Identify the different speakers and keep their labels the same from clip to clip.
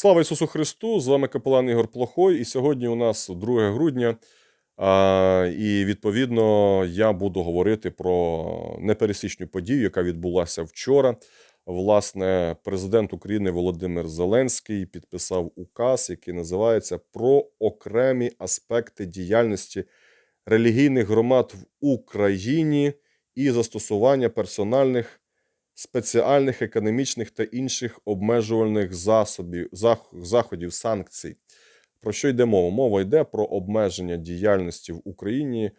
Speaker 1: Слава Ісусу Христу! З вами капелан Ігор Плохой. І сьогодні у нас 2 грудня. І відповідно я буду говорити про непересічну подію, яка відбулася вчора. Власне, президент України Володимир Зеленський підписав указ, який називається про окремі аспекти діяльності релігійних громад в Україні і застосування персональних спеціальних економічних та інших обмежувальних засобів, заходів, санкцій. Про що йде мова? Мова йде про обмеження діяльності в Україні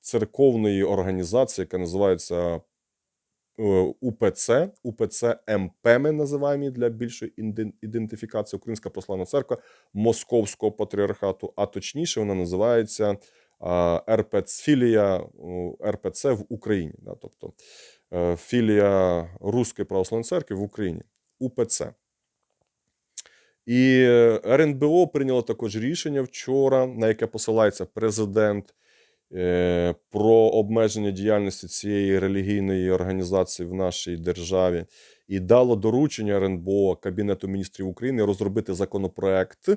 Speaker 1: церковної організації, яка називається УПЦ, УПЦ МП, ми називаємо її для більшої ідентифікації Українська Православна Церква Московського патріархату, а точніше вона називається РПЦ, філія е, РПЦ в Україні. Тобто філія Руської православної церкви в Україні УПЦ. І е, РНБО прийняло також рішення вчора, на яке посилається президент е, про обмеження діяльності цієї релігійної організації в нашій державі, і дало доручення РНБО Кабінету міністрів України розробити законопроект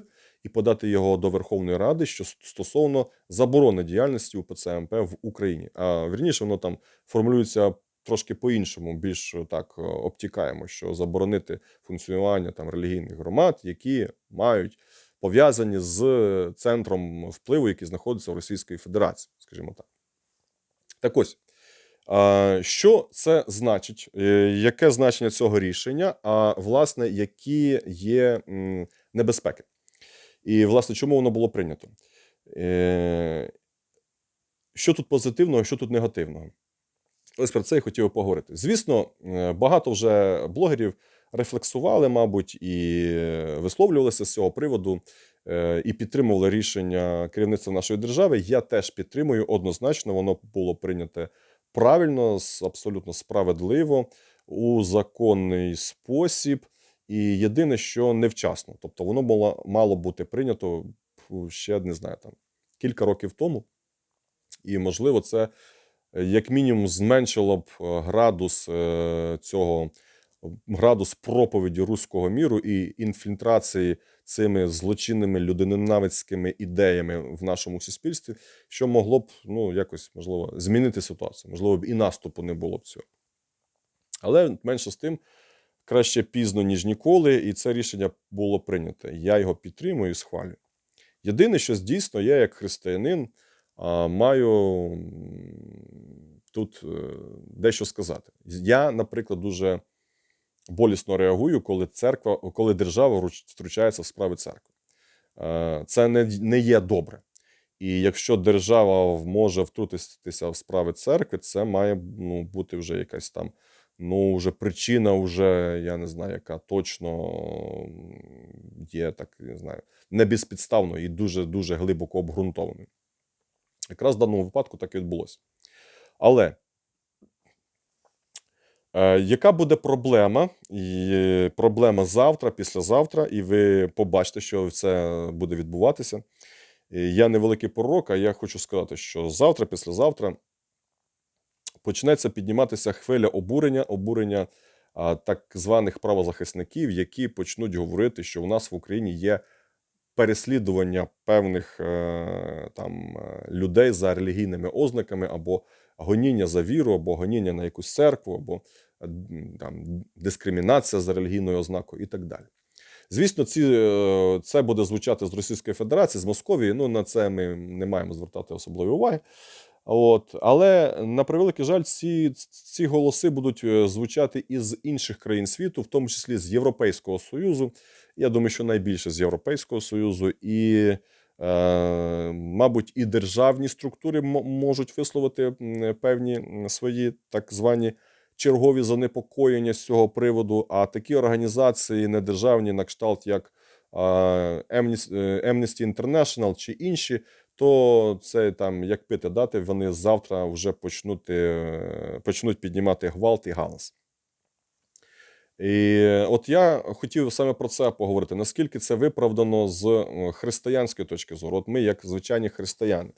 Speaker 1: і подати його до Верховної Ради, що стосовно заборони діяльності УПЦ МП в Україні. А вірніше, воно там формулюється трошки по-іншому, більш е, так е, обтікаємо, що заборонити функціонування там релігійних громад, які мають пов'язані з центром впливу, який знаходиться в Російській Федерації, скажімо так. Так ось. Що це значить? Е, Яке значення цього рішення? А власне, які є небезпеки? І, власне, чому воно було прийнято? Що тут позитивного, що тут негативного? Ось про це я хотів поговорити. Звісно, е, багато вже блогерів рефлексували, мабуть, і висловлювалися з цього приводу е, і підтримували рішення керівництва нашої держави. Я теж підтримую однозначно, воно було прийняте правильно, абсолютно справедливо, у законний спосіб. І єдине, що невчасно. Тобто, воно було, мало бути прийнято ще не знаю, там кілька років тому. І, можливо, це як мінімум зменшило б е, градус е, цього градус проповіді руського міру і інфільтрації цими злочинними людинонавицькими ідеями в нашому суспільстві, що могло б ну якось можливо змінити ситуацію. Можливо, б і наступу не було б цього. Але менше з тим, краще пізно, ніж ніколи, і це рішення було прийнято. Я його підтримую і схвалюю. Єдине, що дійсно я, як християнин, маю тут е, дещо сказати. Я, наприклад, дуже болісно реагую, коли церква, коли держава втручається в справи церкви. Е, Це не, не є добре. І якщо держава може втрутитися в справи церкви, це має ну, бути вже якась там ну, вже причина, вже я не знаю, яка точно є так, не знаю, не безпідставно і дуже дуже глибоко обґрунтованою. Якраз в даному випадку так і відбулося. Але е, яка буде проблема? І проблема завтра, післязавтра, і ви побачите, що це буде відбуватися. Я не великий пророк, а я хочу сказати, що завтра, післязавтра почнеться підніматися хвиля обурення, обурення так званих правозахисників, які почнуть говорити, що у нас в Україні є переслідування певних е, там е, людей за релігійними ознаками, або гоніння за віру, або гоніння на якусь церкву, або е, там дискримінація за релігійною ознакою і так далі. Звісно, ці, це буде звучати з Російської Федерації, з Московії. Ну на це ми не маємо звертати особливої уваги. От, але на превеликий жаль, ці, ці голоси будуть звучати із інших країн світу, в тому числі з Європейського Союзу. Я думаю, що найбільше з Європейського Союзу, і, е, мабуть, і державні структури можуть висловити певні свої так звані чергові занепокоєння з цього приводу. А такі організації недержавні, на кшталт як е, Amnesty International чи інші, то це там як пити дати, вони завтра вже почнуть, е, почнуть піднімати гвалт і галас. І от я хотів саме про це поговорити. Наскільки це виправдано з е, християнської точки зору? От ми, як звичайні християни,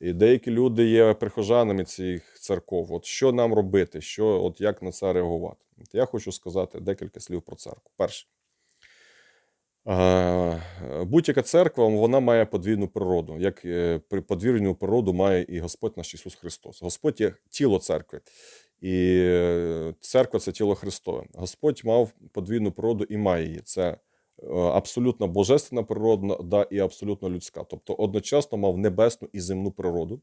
Speaker 1: і деякі люди є прихожанами цих церков. От що нам робити? Що, от як на це реагувати? От я хочу сказати декілька слів про церкву. Перше, Е, Будь-яка церква вона має подвійну природу, як е, при- подвійну природу має і Господь наш Ісус Христос. Господь є тіло церкви, і е, церква це тіло Христове. Господь мав подвійну природу і має її. Це е, абсолютно божественна природа да, і абсолютно людська. Тобто одночасно мав небесну і земну природу.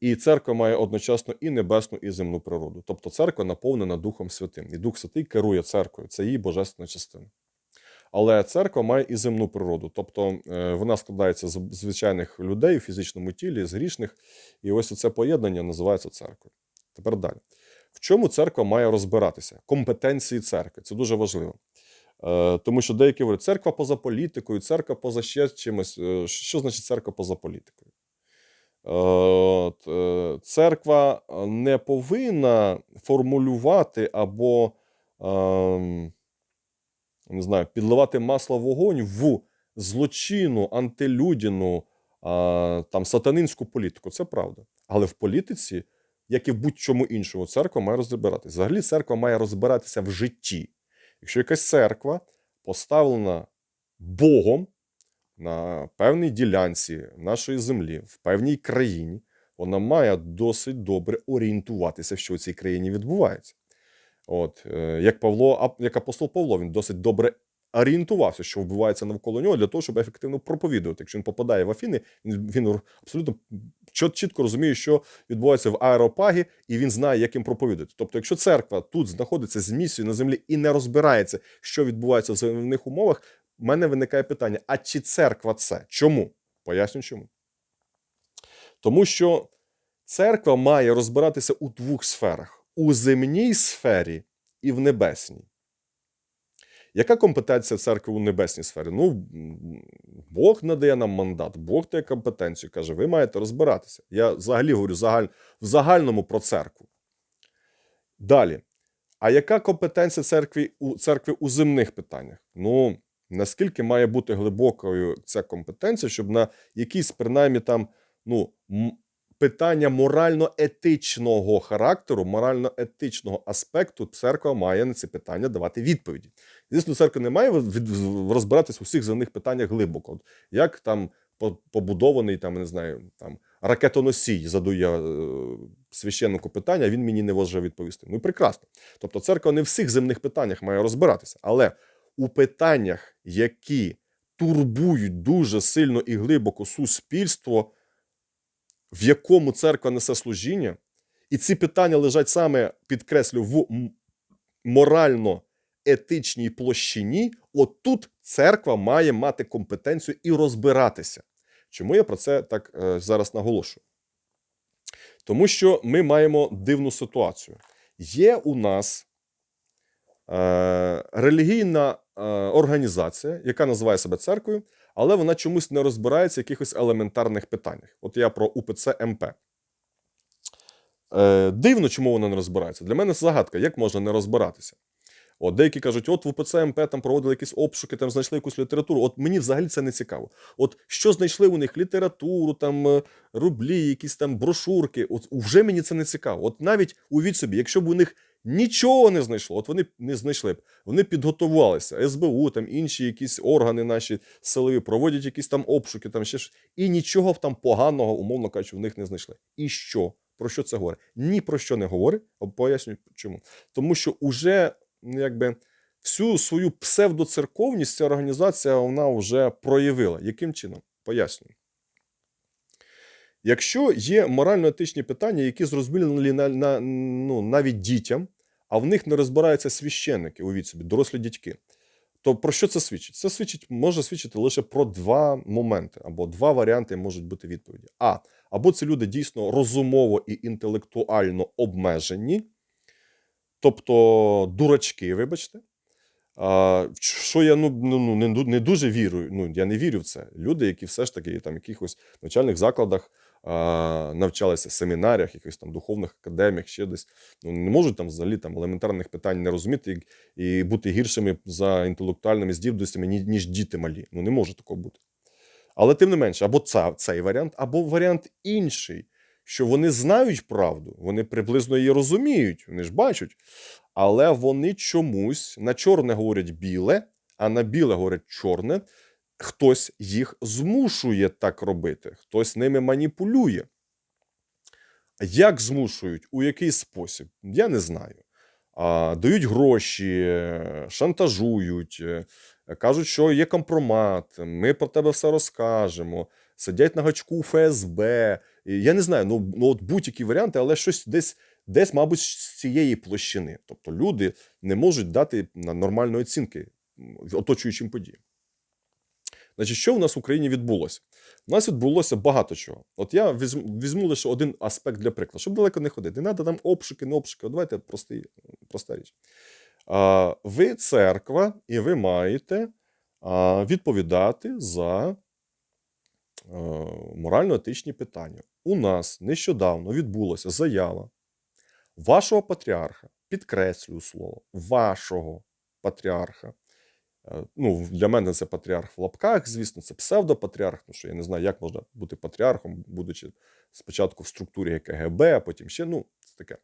Speaker 1: І церква має одночасно і небесну, і земну природу. Тобто церква наповнена Духом Святим. І Дух Святий керує церквою. Це її божественна частина. Але церква має і земну природу, тобто е, вона складається з звичайних людей у фізичному тілі, з грішних, і ось це поєднання називається церквою. Тепер далі. В чому церква має розбиратися? Компетенції церкви це дуже важливо. Е, Тому що деякі говорять, церква поза політикою, церква поза ще чимось. Е, Що значить церква поза політикою? Е, Церква не повинна формулювати або. ем, не знаю, підливати масло вогонь в злочинну, антилюдяну, там, сатанинську політику. Це правда. Але в політиці, як і в будь-чому іншому, церква має розбиратися. Взагалі, церква має розбиратися в житті. Якщо якась церква поставлена Богом на певній ділянці нашої землі, в певній країні, вона має досить добре орієнтуватися, що в цій країні відбувається. От, е, як Павло, як апостол Павло, він досить добре орієнтувався, що вбивається навколо нього, для того, щоб ефективно проповідувати. Якщо він попадає в Афіни, він, він абсолютно чітко розуміє, що відбувається в аеропагі, і він знає, як їм проповідати. Тобто, якщо церква тут знаходиться з місією на землі і не розбирається, що відбувається в земних умовах, в мене виникає питання: а чи церква це? Чому? Поясню чому. Тому що церква має розбиратися у двох сферах: у земній сфері і в небесній. Яка компетенція церкви у небесній сфері? Ну, Бог надає нам мандат, Бог дає компетенцію, каже, ви маєте розбиратися. Я взагалі говорю загаль, в загальному про церкву. Далі. А яка компетенція церкви у церкви у земних питаннях? Ну, наскільки має бути глибокою ця компетенція, щоб на якісь, принаймні, там, ну, питання морально-етичного характеру, морально-етичного аспекту, церква має на ці питання давати відповіді. Звісно, церква не має від- розбиратись у всіх земних питаннях глибоко. Як там побудований, там, не знаю, там ракетоносій, задаю я е, священнику питання, він мені не може відповісти. Ну прекрасно. Тобто, церква не в всіх земних питаннях має розбиратися, але у питаннях, які турбують дуже сильно і глибоко суспільство, в якому церква несе служіння, і ці питання лежать саме, підкреслю, в морально-етичній площині, от тут церква має мати компетенцію і розбиратися. Чому я про це так е, зараз наголошую? Тому що ми маємо дивну ситуацію. Є у нас е, релігійна організація, яка називає себе церквою, але вона чомусь не розбирається в якихось елементарних питаннях. От я про УПЦ МП. Е, дивно, чому вона не розбирається. Для мене це загадка, як можна не розбиратися. От деякі кажуть, от в УПЦ МП там проводили якісь обшуки, там знайшли якусь літературу. От мені взагалі це не цікаво. От що знайшли у них літературу, там е, рублі, якісь там брошурки. От вже мені це не цікаво. От навіть увіть собі, якщо б у них нічого не знайшло, от вони не знайшли б. Вони підготувалися, СБУ, там інші якісь органи наші силові проводять якісь там обшуки, там ще ж і нічого там поганого, умовно кажучи, в них не знайшли. І що? Про що це говорить? Ні про що не говорить. а Поясню чому. Тому що уже ну, якби всю свою псевдоцерковність ця організація вона вже проявила. Яким чином? Пояснюю. Якщо є морально-етичні питання, які зрозумілі на, на, ну, навіть дітям, а в них не розбираються священники, увіть собі, дорослі дітки, то про що це свідчить? Це свідчить, може свідчити лише про два моменти, або два варіанти можуть бути відповіді. А. Або це люди дійсно розумово і інтелектуально обмежені, тобто дурачки, вибачте. А, що я ну, ну, ну, не, не дуже вірю. Ну, я не вірю в це. Люди, які все ж таки там в якихось навчальних закладах навчалися, семінаріях, якихось там духовних академіях, ще десь, ну, не можуть там взагалі там елементарних питань не розуміти і, бути гіршими за інтелектуальними здібностями, ні- ніж діти малі. Ну не може такого бути. Але тим не менше, або ця, цей варіант, або варіант інший, що вони знають правду, вони приблизно її розуміють, вони ж бачать, але вони чомусь на чорне говорять біле, а на біле говорять чорне, хтось їх змушує так робити, хтось ними маніпулює. Як змушують, у який спосіб, я не знаю. А, дають гроші, шантажують, е, кажуть, що є компромат, ми про тебе все розкажемо, сидять на гачку у ФСБ. Я не знаю, ну, ну от будь-які варіанти, але щось десь, десь, мабуть, з цієї площини. Тобто люди не можуть дати нормальної оцінки оточуючим подіям. Значить, що у нас в Україні відбулося? У нас відбулося багато чого. От я візьму, візьму лише один аспект для прикладу, щоб далеко не ходити. Не треба там обшуки, не обшуки. От давайте простий, проста річ. А, ви церква, і ви маєте а, відповідати за морально-етичні питання. У нас нещодавно відбулася заява вашого патріарха, підкреслюю слово, вашого патріарха. Е, Ну, для мене це патріарх в лапках, звісно, це псевдопатріарх, тому що я не знаю, як можна бути патріархом, будучи спочатку в структурі КГБ, а потім ще, ну, це таке.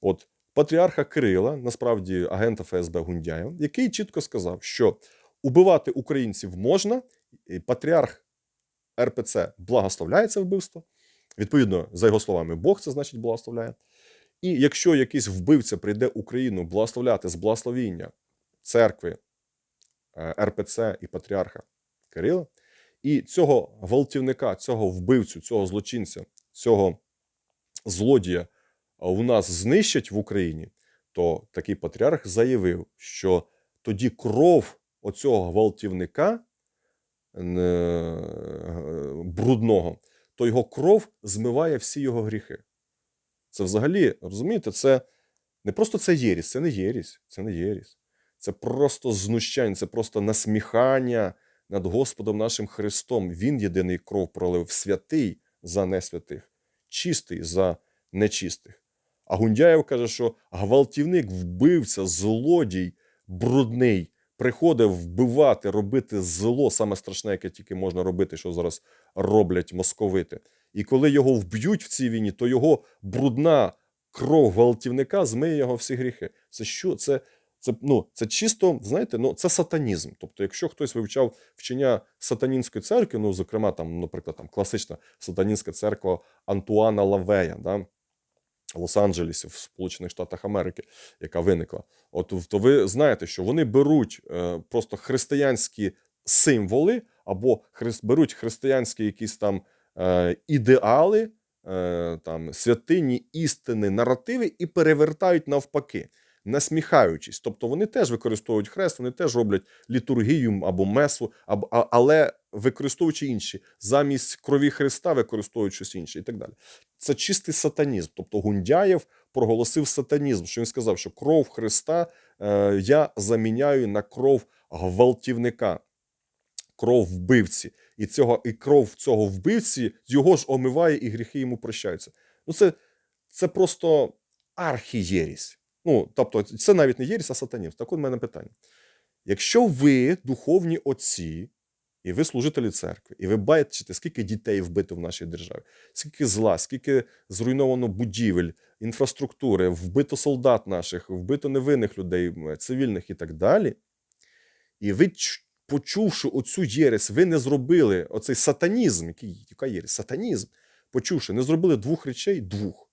Speaker 1: От патріарха Кирила, насправді агента ФСБ Гундяєва, який чітко сказав, що убивати українців можна, і патріарх РПЦ благословляє це вбивство. Відповідно, за його словами, Бог це значить благословляє. І якщо якийсь вбивця прийде Україну благословляти з благословіння церкви, РПЦ і патріарха Кирила, і цього гвалтівника, цього вбивцю, цього злочинця, цього злодія у нас знищать в Україні, то такий патріарх заявив, що тоді кров оцього гвалтівника е, брудного, то його кров змиває всі його гріхи. Це взагалі, розумієте, це не просто це єрість, це не єрість, це не єрість. Це просто знущання, це просто насміхання над Господом нашим Христом. Він єдиний кров пролив святий за несвятих, чистий за нечистих. А Гундяєв каже, що гвалтівник, вбивця, злодій, брудний, приходив вбивати, робити зло, саме страшне, яке тільки можна робити, що зараз роблять московити. І коли його вб'ють в цій війні, то його брудна кров гвалтівника змиє його всі гріхи. Це що? Це, це, ну, це чисто, знаєте, ну, це сатанізм. Тобто, якщо хтось вивчав вчення сатанінської церкви, ну, зокрема, там, наприклад, там, класична сатанінська церква Антуана Лавея, да, Лос-Анджелесі, в Сполучених Штатах Америки, яка виникла, от то ви знаєте, що вони беруть е, просто християнські символи або хрис, беруть християнські якісь там е, ідеали, е, там святині, істини, наративи і перевертають навпаки, насміхаючись. Тобто вони теж використовують хрест, вони теж роблять літургію або месу, але використовуючи інші, замість крові Христа використовують щось інше і так далі. Це чистий сатанізм. Тобто Гундяєв проголосив сатанізм, що він сказав, що кров Христа е, я заміняю на кров гвалтівника, кров вбивці. І, цього, і кров цього вбивці його ж омиває, і гріхи йому прощаються. Ну, це, це просто архієрість. Ну, тобто, це навіть не єрість, а сатанізм. Так от у мене питання. Якщо ви духовні отці, і ви служителі церкви, і ви бачите, скільки дітей вбито в нашій державі, скільки зла, скільки зруйновано будівель, інфраструктури, вбито солдат наших, вбито невинних людей, цивільних і так далі. І ви, почувши оцю єресь, ви не зробили оцей сатанізм, який, яка єресь? Сатанізм, почувши, не зробили двох речей двох.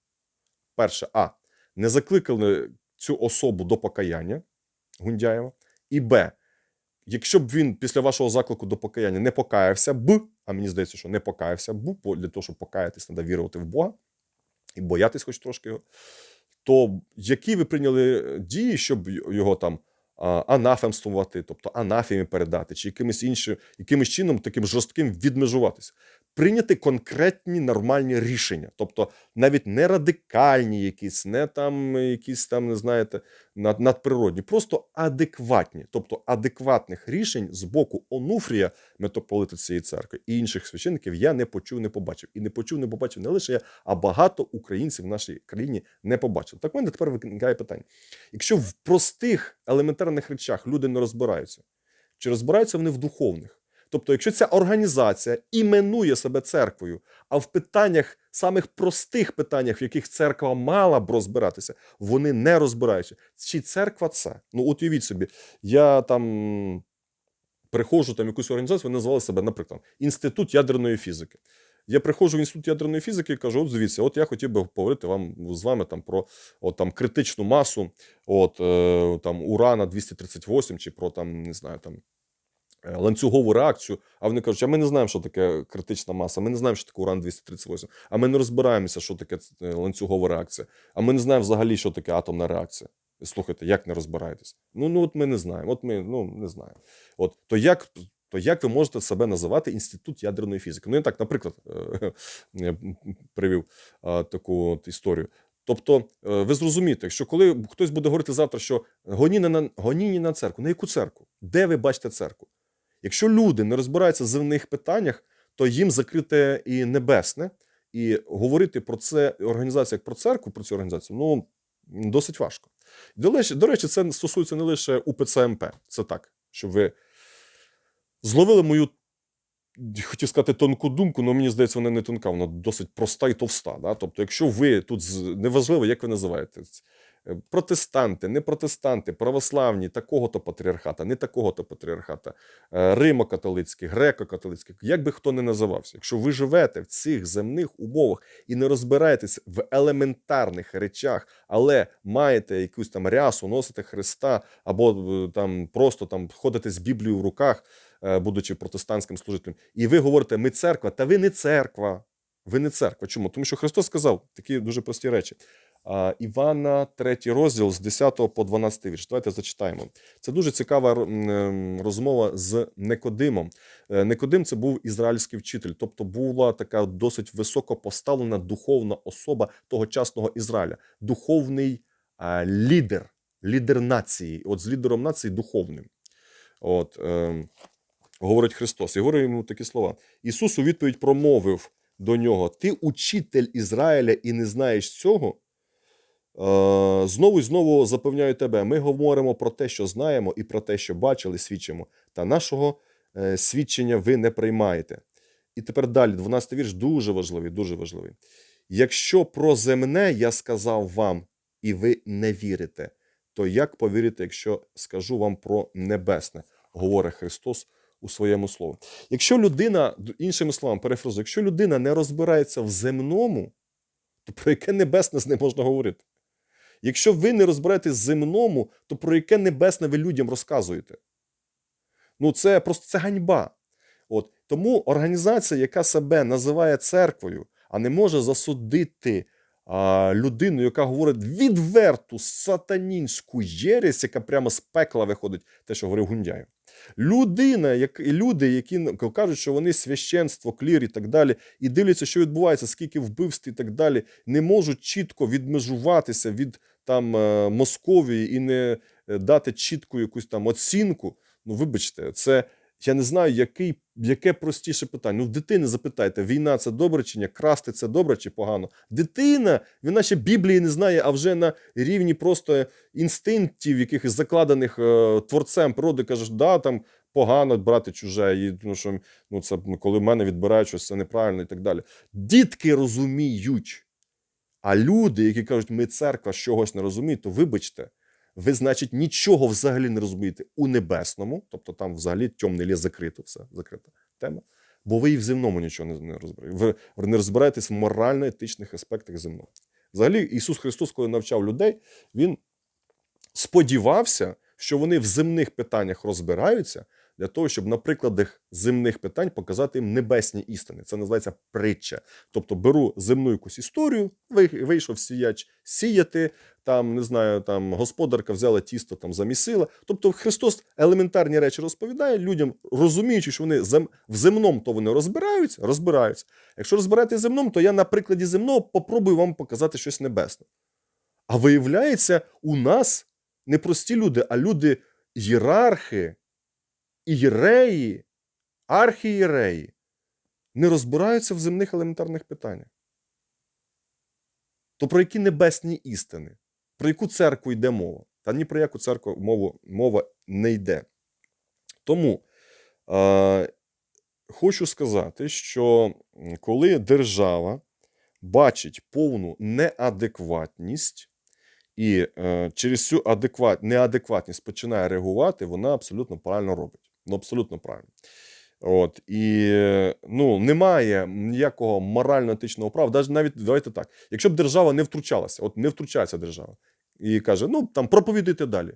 Speaker 1: Перше, а, не закликали цю особу до покаяння Гундяєва, і Б. Якщо б він після вашого заклику до покаяння не покаявся б, а мені здається, що не покаявся б, бо для того, щоб покаятись, треба вірувати в Бога і боятись хоч трошки його, то які ви прийняли дії, щоб його там анафемствувати, тобто анафемі передати, чи якимось іншим, якимось чином таким жорстким відмежуватися? Прийняти конкретні нормальні рішення, тобто навіть не радикальні, якісь, не там якісь там, не знаєте, над, надприродні, просто адекватні, тобто адекватних рішень з боку Онуфрія, митрополита цієї церкви і інших священників я не почув, не побачив. І не почув, не побачив не лише я, а багато українців в нашій країні не побачили. Так в мене тепер виникає питання: якщо в простих елементарних речах люди не розбираються, чи розбираються вони в духовних? Тобто, якщо ця організація іменує себе церквою, а в питаннях, самих простих питаннях, в яких церква мала б розбиратися, вони не розбираються. Чи церква це? Ну, от уявіть собі, я там приходжу там якусь організацію, вони назвали себе, наприклад, Інститут ядерної фізики. Я приходжу в інститут ядерної фізики і кажу: от дивіться, от я хотів би поговорити вам з вами там про от, там, критичну масу, от е, там урана 238, чи про там, не знаю, там ланцюгову реакцію. А вони кажуть, а ми не знаємо, що таке критична маса, ми не знаємо, що таке уран 238, а ми не розбираємося, що таке е, ланцюгова реакція, а ми не знаємо взагалі, що таке атомна реакція. Слухайте, як не розбираєтесь? Ну, ну от ми не знаємо. От ми ну не знаємо. От то як то як ви можете себе називати інститут ядерної фізики? Ну, я так, наприклад, е, е, привів е, таку от історію. Тобто, е, ви зрозумієте, що коли хтось буде говорити завтра, що гоніння на гоніння на церкву, на яку церкву? Де ви бачите церкву? Якщо люди не розбираються в земних питаннях, то їм закрите і небесне, і говорити про це організацію як про церкву, про цю організацію, ну досить важко. До речі, це стосується не лише УПЦ МП. Це так, щоб ви зловили мою, хотів сказати, тонку думку, але мені здається, вона не тонка, вона досить проста і товста. Да? Тобто, якщо ви тут неважливо, як ви називаєте протестанти, не протестанти, православні, такого-то патріархата, не такого-то патріархата, е, римо-католицький, греко-католицький, як би хто не називався, якщо ви живете в цих земних умовах і не розбираєтесь в елементарних речах, але маєте якусь там рясу, носите Христа, або е, там просто там ходите з Біблією в руках, е, будучи протестантським служителем, і ви говорите, ми церква, та ви не церква. Ви не церква. Чому? Тому що Христос сказав такі дуже прості речі. Івана, 3 розділ з 10 по 12 вірш. Давайте зачитаємо. Це дуже цікава ем, розмова з Некодимом. Е, Некодим це був ізраїльський вчитель, тобто була така досить високо поставлена духовна особа тогочасного Ізраїля, духовний лідер, лідер нації. От з лідером нації духовним. От, е, говорить Христос. І говорить йому такі слова. Ісус у відповідь промовив до нього: Ти учитель Ізраїля і не знаєш цього. Е, Знову і знову запевняю тебе, ми говоримо про те, що знаємо, і про те, що бачили, свідчимо, та нашого е, свідчення ви не приймаєте. І тепер далі, 12 вірш, дуже важливий, дуже важливий. Якщо про земне я сказав вам, і ви не вірите, то як повірите, якщо скажу вам про небесне, говорить Христос у своєму слові. Якщо людина, іншими словами, перефразую, якщо людина не розбирається в земному, то про яке небесне з ним можна говорити? Якщо ви не розбираєтесь земному, то про яке небесне ви людям розказуєте? Ну, це просто це ганьба. От тому організація, яка себе називає церквою, а не може засудити а, людину, яка говорить відверту сатанінську єресь, яка прямо з пекла виходить, те, що говорив Гундяєв. Людина, як, і люди, які кажуть, що вони священство, клір і так далі, і дивляться, що відбувається, скільки вбивств і так далі, не можуть чітко відмежуватися від там е, Московії і не е, дати чітку якусь там оцінку. Ну, вибачте, це я не знаю, який, яке простіше питання. Ну, в дитини запитайте, війна це добре чи ні, красти це добре чи погано. Дитина, вона ще Біблії не знає, а вже на рівні просто інстинктів, якихось закладених е, творцем природи, кажеш, да, там погано брати чуже, і, ну, що, ну, це коли в мене відбирають щось, це неправильно і так далі. Дітки розуміють. А люди, які кажуть, ми церква чогось не розуміють, то вибачте, ви, значить, нічого взагалі не розумієте у небесному, тобто там взагалі темний ліс закрито, все закрита тема. Бо ви і в земному нічого не розбираєте. Ви не розбираєтесь в морально-етичних аспектах земного. Взагалі, Ісус Христос, коли навчав людей, Він сподівався, що вони в земних питаннях розбираються для того, щоб на прикладах земних питань показати їм небесні істини. Це називається притча. Тобто беру земну якусь історію, вийшов сіяч сіяти, там не знаю, там господарка взяла тісто, там замісила. Тобто Христос елементарні речі розповідає людям, розуміючи, що вони зем... в земному то вони розбираються, розбираються. Якщо розбираєте земному, то я на прикладі земного попробую вам показати щось небесне. А виявляється, у нас не прості люди, а люди ієрархи, ієреї, архієреї не розбираються в земних елементарних питаннях. То про які небесні істини? Про яку церкву йде мова? Та ні про яку церкву мову, мова не йде. Тому е, хочу сказати, що коли держава бачить повну неадекватність і е, через цю адекват, неадекватність починає реагувати, вона абсолютно правильно робить. Ну, абсолютно правильно. От і ну немає ніякого морально-етичного права. Навіть давайте так. Якщо б держава не втручалася, от не втручається держава і каже: ну там проповідуйте далі.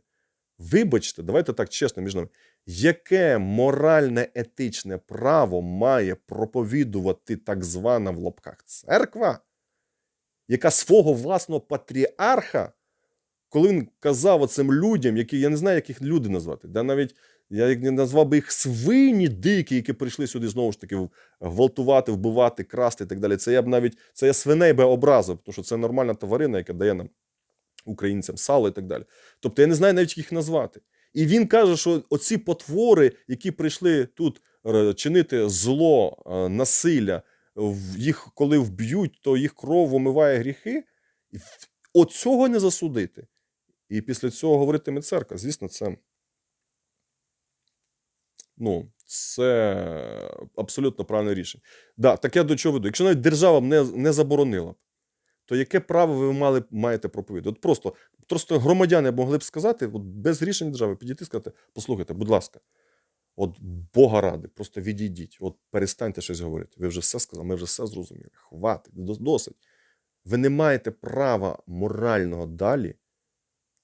Speaker 1: Вибачте, давайте так чесно між нами. Яке моральне етичне право має проповідувати так звана в лапках церква, яка свого власного патріарха, коли він казав оцим людям, які я не знаю, як їх люди назвати, да навіть я їх не назвав би їх свині дикі, які прийшли сюди знову ж таки гвалтувати, вбивати, красти і так далі. Це я б навіть це я свиней би образив, тому що це нормальна тварина, яка дає нам українцям сало і так далі. Тобто я не знаю навіть як їх назвати. І він каже, що оці потвори, які прийшли тут е, чинити зло, е, насилля, їх коли вб'ють, то їх кров омиває гріхи. І в- от цього не засудити. І після цього говоритиме церква. Звісно, це. Ну, це абсолютно правильне рішення. Да, так я до чого веду. Якщо навіть держава б не, не заборонила б, то яке право ви мали, маєте проповідати? От просто, просто громадяни могли б сказати, от без рішення держави підійти і сказати: послухайте, будь ласка, от Бога ради, просто відійдіть, от перестаньте щось говорити. Ви вже все сказали, ми вже все зрозуміли. Хватить, досить. Ви не маєте права морального далі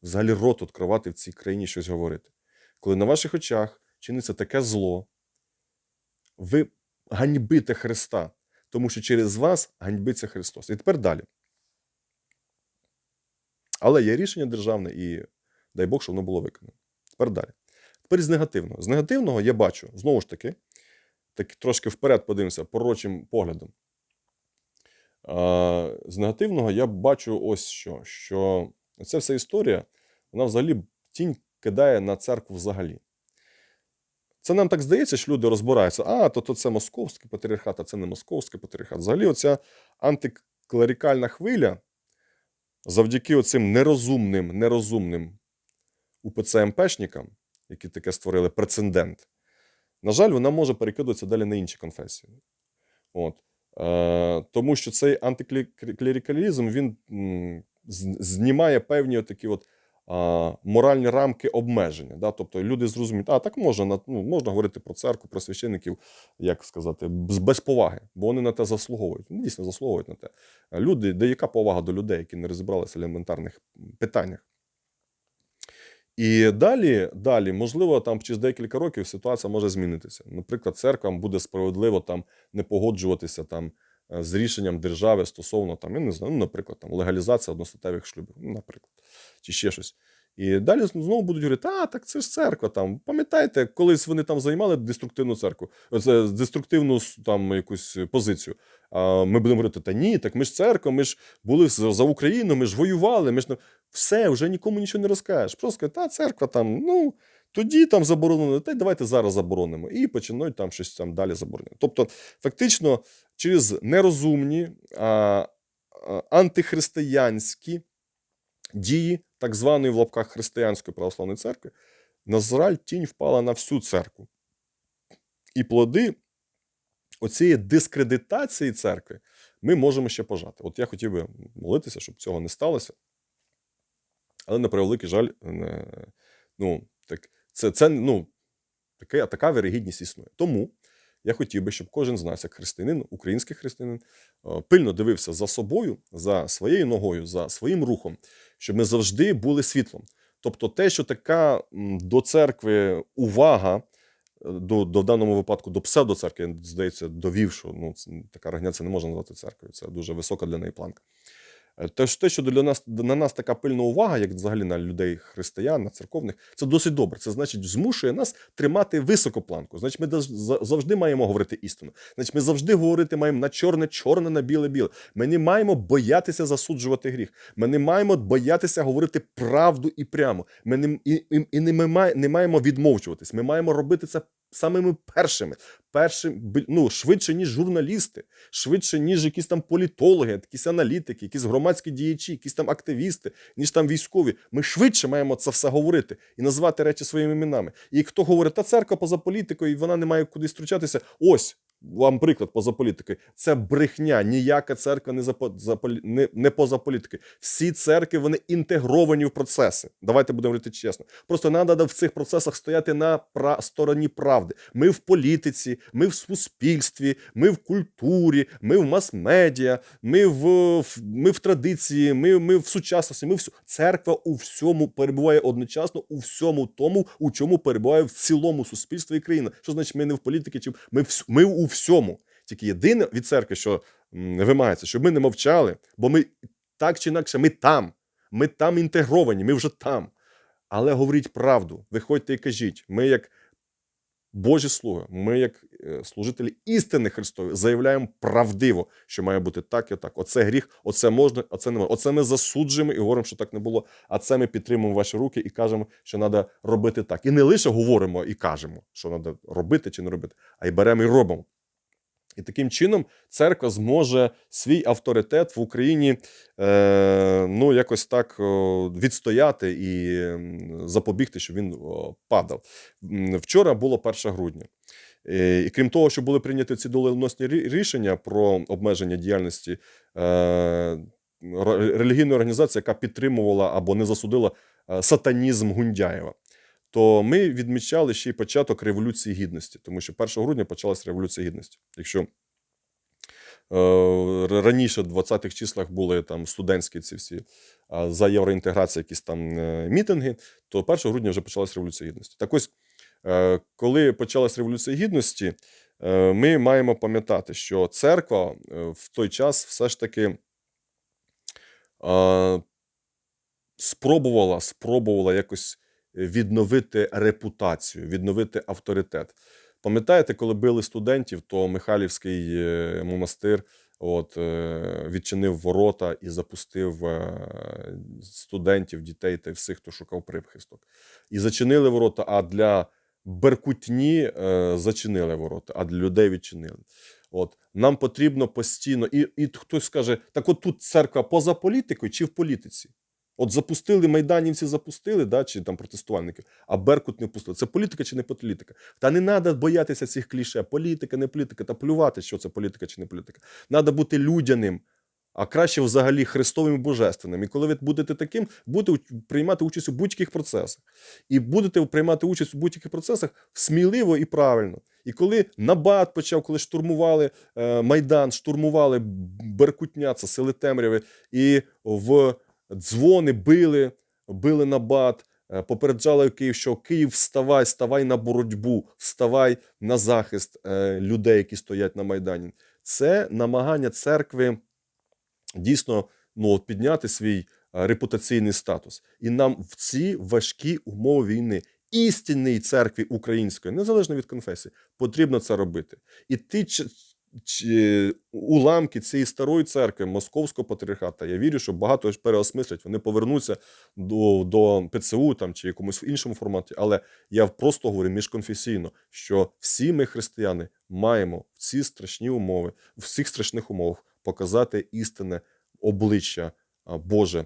Speaker 1: взагалі рот відкривати в цій країні щось говорити. Коли на ваших очах чиниться таке зло, ви ганьбите Христа, тому що через вас ганьбиться Христос. І тепер далі. Але є рішення державне, і дай Бог, щоб воно було виконано. Тепер далі. Тепер з негативного. З негативного я бачу, знову ж таки, так трошки вперед подивимося пророчим поглядом. З негативного я бачу ось що: що ця вся історія, вона взагалі тінь кидає на церкву взагалі. Це нам так здається, що люди розбираються. А, то, то це московський патріархат, а це не московський патріархат. Взагалі, оця антиклерикальна хвиля, завдяки оцим нерозумним, нерозумним УПЦ МПшникам, які таке створили прецедент, на жаль, вона може перекидуватися далі на інші конфесії. От. Е, тому що цей антиклерикалізм він знімає певні такі от, моральні рамки обмеження. Да? Тобто люди зрозуміють, а так можна, ну, можна говорити про церкву, про священників, як сказати, без, поваги, бо вони на те заслуговують. Вони дійсно заслуговують на те. Люди, де яка повага до людей, які не розібралися в елементарних питаннях. І далі, далі, можливо, там через декілька років ситуація може змінитися. Наприклад, церквам буде справедливо там не погоджуватися там з рішенням держави стосовно там, я не знаю, ну, наприклад, там легалізація одностатевих шлюбів, ну, наприклад, чи ще щось. І далі знову будуть говорити: а так це ж церква. Там пам'ятаєте, колись вони там займали деструктивну церкву, це деструктивну там якусь позицію. А ми будемо говорити: та ні, так ми ж церква, ми ж були за за Україну, ми ж воювали. Ми ж все, вже нікому нічого не розкажеш. Просто скажуть, та церква там, ну тоді там заборонено, та й давайте зараз заборонимо. І починають там щось там далі заборонити. Тобто, фактично, через нерозумні а, антихристиянські дії так званої в лапках християнської православної церкви, на жаль, тінь впала на всю церкву. І плоди оцієї дискредитації церкви ми можемо ще пожати. От я хотів би молитися, щоб цього не сталося. Але на превеликий жаль, ну, так, це, це ну, таке, така вірогідність існує. Тому я хотів би, щоб кожен з нас, як християнин, український християнин, е, пильно дивився за собою, за своєю ногою, за своїм рухом, щоб ми завжди були світлом. Тобто, те, що така до церкви увага, е, до, до в даному випадку до псевдоцеркви, здається, довів, що ну, це- така організація не можна назвати церквою. Це дуже висока для неї планка. Е, Те, що- для нас на нас така пильна увага, як взагалі на людей християн, на церковних, це досить добре. Це значить, змушує нас тримати високу планку. Значить, ми завжди маємо говорити істину. Значить, ми завжди говорити маємо на чорне, чорне, на біле, біле. Ми не маємо боятися засуджувати гріх. Ми не маємо боятися говорити правду і прямо. Ми не і, і, і не, ми має- не маємо відмовчуватись. Ми маємо робити це самими першими, першим, ну, швидше, ніж журналісти, швидше, ніж якісь там політологи, якісь аналітики, якісь громадські діячі, якісь там активісти, ніж там військові. Ми швидше маємо це все говорити і назвати речі своїми іменами. І хто говорить, та церква поза політикою, і вона не має куди стручатися. Ось вам приклад поза політикою. Це брехня. Ніяка церква не за, по- не, не поза політикою. Всі церкви вони інтегровані в процеси. Давайте будемо говорити чесно. Просто треба в цих процесах стояти на пра- стороні правди. Ми в політиці, ми в суспільстві, ми в культурі, ми в мас-медіа, ми в, в- ми в традиції, ми, ми в сучасності. Ми в церква у всьому перебуває одночасно у всьому тому, у чому перебуває в цілому суспільство і країна. Що значить, ми не в політиці, чи ми, вс- ми у всьому. Тільки єдине від церкви, що вимагається, щоб ми не мовчали, бо ми так чи інакше, ми там. Ми там інтегровані, ми вже там. Але говоріть правду, виходьте і кажіть, ми як Божі слуги, ми, як е, служителі істини Христові, заявляємо правдиво, що має бути так і так. Оце гріх, оце можна, а це не можна. Оце ми засуджуємо і говоримо, що так не було. А це ми підтримуємо ваші руки і кажемо, що треба робити так. І не лише говоримо і кажемо, що треба робити чи не робити, а й беремо і робимо. І таким чином церква зможе свій авторитет в Україні е, ну, якось так відстояти і запобігти, щоб він падав. Вчора було 1 грудня. Е, І крім того, що були прийняті ці доленосні рішення про обмеження діяльності е, ре- релігійної організації, яка підтримувала або не засудила е, сатанізм Гундяєва то ми відмічали ще й початок Революції Гідності, тому що 1 грудня почалась Революція Гідності. Якщо е, раніше, в 20-х числах, були там студентські ці всі за євроінтеграцію якісь там е, мітинги, то 1 грудня вже почалась Революція Гідності. Так ось, е, коли почалась Революція Гідності, ми маємо пам'ятати, що церква в той час все ж таки спробувала, спробувала якось відновити репутацію, відновити авторитет. Пам'ятаєте, коли били студентів, то Михайлівський е, монастир от, е, відчинив ворота і запустив е, студентів, дітей та всіх, хто шукав прихисток. І зачинили ворота, а для Беркутні зачинили ворота, а для людей відчинили. От нам потрібно постійно, і, і хтось скаже: так, от тут церква поза політикою чи в політиці? От запустили майданівці, запустили, да, чи там протестувальники, а Беркут не пустили. Це політика чи не політика? Та не треба боятися цих кліше. Політика, не політика, та плювати, що це політика чи не політика. Треба бути людяним, а краще взагалі Христовим і божественним. І коли ви будете таким, будете приймати участь у будь-яких процесах. І будете приймати участь у будь-яких процесах сміливо і правильно. І коли Набат почав, коли штурмували е, Майдан, штурмували Беркутня, це сили темряви, і в дзвони били, били Набат, е, попереджали Київ, що Київ вставай, ставай на боротьбу, вставай на захист е, людей, які стоять на Майдані. Це намагання церкви дійсно ну, підняти свій е, репутаційний статус. І нам в ці важкі умови війни. Істинній церкві української, незалежно від конфесії, потрібно це робити. І ті уламки цієї старої церкви, московського патріархата, я вірю, що багато переосмислять, вони повернуться до, до ПЦУ там, чи якомусь іншому форматі. Але я просто говорю міжконфесійно, що всі ми, християни, маємо в ці страшні умови, в всіх страшних умовах показати істинне обличчя Боже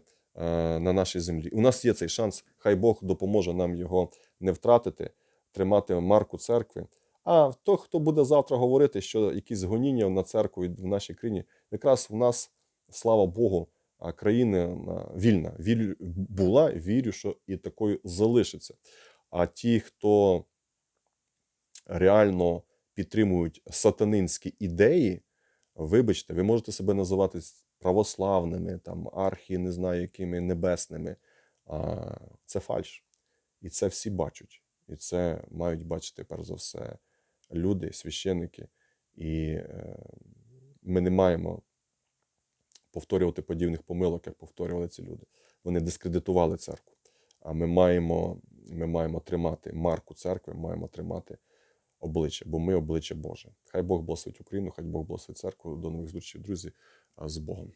Speaker 1: на нашій землі. У нас є цей шанс, хай Бог допоможе нам його не втратити, тримати марку церкви. А то, хто буде завтра говорити, що якісь гоніння на церкву в нашій країні, якраз в нас, слава Богу, країна вільна. Вірю, була, вірю, що і такою залишиться. А ті, хто реально підтримують сатанинські ідеї, вибачте, ви можете себе називати православними, там, архі, не знаю, якими небесними. А, це фальш. І це всі бачать. І це мають бачити, перш за все, люди, священники. І е, ми не маємо повторювати подібних помилок, як повторювали ці люди. Вони дискредитували церкву. А ми маємо, ми маємо тримати марку церкви, маємо тримати обличчя, бо ми обличчя Боже. Хай Бог благословить Україну, хай Бог благословить церкву. До нових зустрічей, друзі, з Богом.